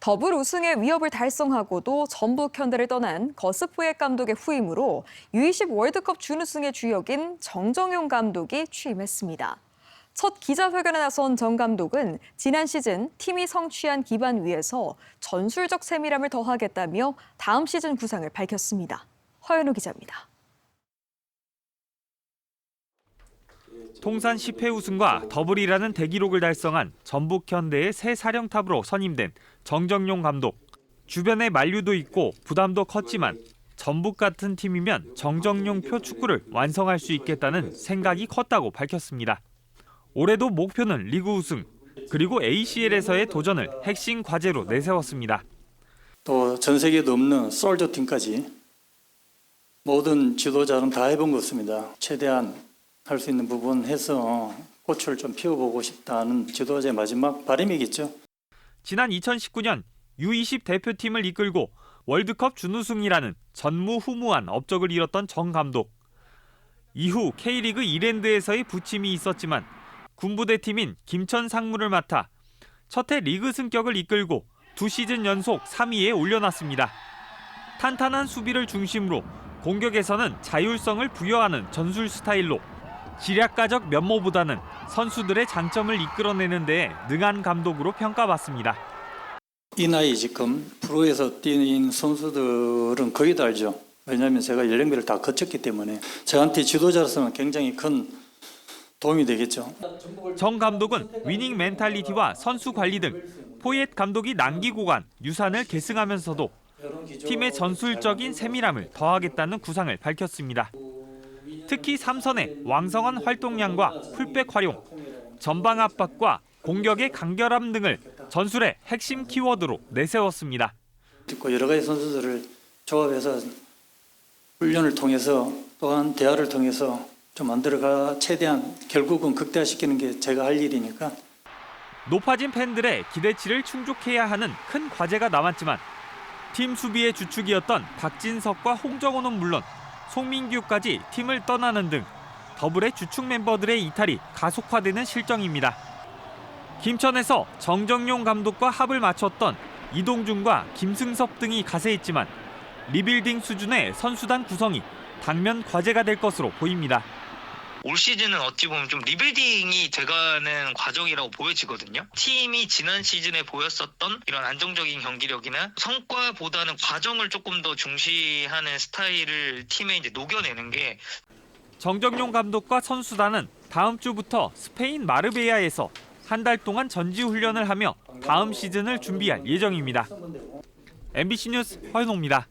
더블 우승의 위협을 달성하고도 전북 현대를 떠난 거스프의 감독의 후임으로 U20 월드컵 준우승의 주역인 정정용 감독이 취임했습니다. 첫 기자회견에 나선 정 감독은 지난 시즌 팀이 성취한 기반 위에서 전술적 세밀함을 더하겠다며 다음 시즌 구상을 밝혔습니다. 허연우 기자입니다. 통산 10회 우승과 더블이라는 대기록을 달성한 전북 현대의 새 사령탑으로 선임된 정정용 감독. 주변에 만류도 있고 부담도 컸지만 전북 같은 팀이면 정정용 표 축구를 완성할 수 있겠다는 생각이 컸다고 밝혔습니다. 올해도 목표는 리그 우승 그리고 ACL에서의 도전을 핵심 과제로 내세웠습니다. 또 전 세계도 없는 솔저 팀까지 모든 지도자는 다 해본 것 같습니다. 최대한 할 수 있는 부분 해서 꽃을 좀 피워보고 싶다는 지도자의 마지막 바람이겠죠. 지난 2019년 U20 대표팀을 이끌고 월드컵 준우승이라는 전무후무한 업적을 이뤘던 정 감독. 이후 K리그 이랜드에서의 부침이 있었지만 군부대팀인 김천 상무를 맡아 첫해 리그 승격을 이끌고 두 시즌 연속 3위에 올려놨습니다. 탄탄한 수비를 중심으로 공격에서는 자율성을 부여하는 전술 스타일로 지략가적 면모보다는 선수들의 장점을 이끌어내는 데 능한 감독으로 평가받습니다. 이 나이 지금 프로에서 뛰는 선수들은 거의 다 알죠. 왜냐하면 제가 연령별을 다 거쳤기 때문에 저한테 지도자로서는 굉장히 큰 도움이 되겠죠. 정 감독은 위닝 멘탈리티와 선수 관리 등 포이엣 감독이 남기고 간 유산을 계승하면서도 팀의 전술적인 세밀함을 더하겠다는 구상을 밝혔습니다. 특히 삼선의 왕성한 활동량과 풀백 활용, 전방 압박과 공격의 간결함 등을 전술의 핵심 키워드로 내세웠습니다. 듣고 여러 가지 선수들을 조합해서 훈련을 통해서 또한 대화를 통해서 좀 만들어가 최대한 결국은 극대화시키는 게 제가 할 일이니까 높아진 팬들의 기대치를 충족해야 하는 큰 과제가 남았지만 팀 수비의 주축이었던 박진석과 홍정호는 물론 송민규까지 팀을 떠나는 등 더블의 주축 멤버들의 이탈이 가속화되는 실정입니다. 김천에서 정정용 감독과 합을 맞췄던 이동준과 김승섭 등이 가세했지만 리빌딩 수준의 선수단 구성이 당면 과제가 될 것으로 보입니다. 올 시즌은 어찌 보면 좀 리빌딩이 돼가는 과정이라고 보여지거든요. 팀이 지난 시즌에 보였었던 이런 안정적인 경기력이나 성과보다는 과정을 조금 더 중시하는 스타일을 팀에 이제 녹여내는 게 정정용 감독과 선수단은 다음 주부터 스페인 마르베야에서 한 달 동안 전지 훈련을 하며 다음 시즌을 준비할 예정입니다. MBC 뉴스 허윤호입니다.